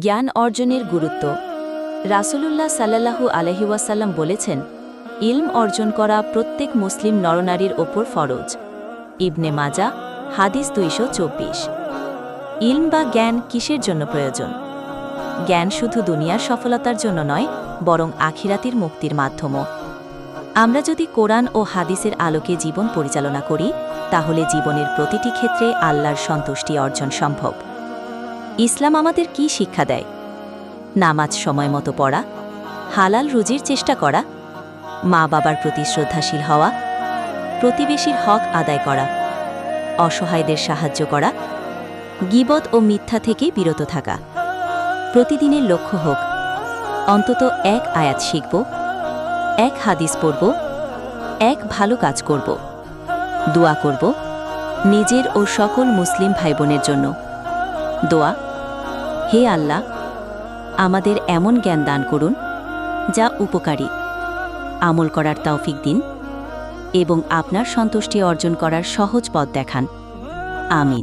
জ্ঞান অর্জনের গুরুত্ব। রাসূলুল্লাহ সাল্লাল্লাহু আলহিউসাল্লাম বলেছেন, ইলম অর্জন করা প্রত্যেক মুসলিম নরনারীর ওপর ফরজ। ইবনে মাজা, হাদিস দুইশো চব্বিশ। ইলম বা জ্ঞান কিসের জন্য প্রয়োজন? জ্ঞান শুধু দুনিয়ার সফলতার জন্য নয়, বরং আখিরাতির মুক্তির মাধ্যমও। আমরা যদি কোরআন ও হাদিসের আলোকে জীবন পরিচালনা করি, তাহলে জীবনের প্রতিটি ক্ষেত্রে আল্লাহর সন্তুষ্টি অর্জন সম্ভব। ইসলাম আমাদের কি শিক্ষা দেয়? নামাজ সময় মতো পড়া, হালাল রুজির চেষ্টা করা মা বাবার প্রতি শ্রদ্ধাশীল হওয়া, প্রতিবেশীর হক আদায় করা, অসহায়দের সাহায্য করা, গিবত ও মিথ্যা থেকে বিরত থাকা। প্রতিদিনের লক্ষ্য হোক, অন্তত এক আয়াত শিখব, এক হাদিস পড়ব, এক ভালো কাজ করব, দোয়া করব, নিজের ও সকল মুসলিম ভাইবোনের জন্য। দোয়া হে আল্লাহ, আমাদের এমন জ্ঞান দান করুন, যা উপকারী। আমল করার তৌফিক দিন এবং আপনার সন্তুষ্টি অর্জন করার সহজ পথ দেখান। আমিন।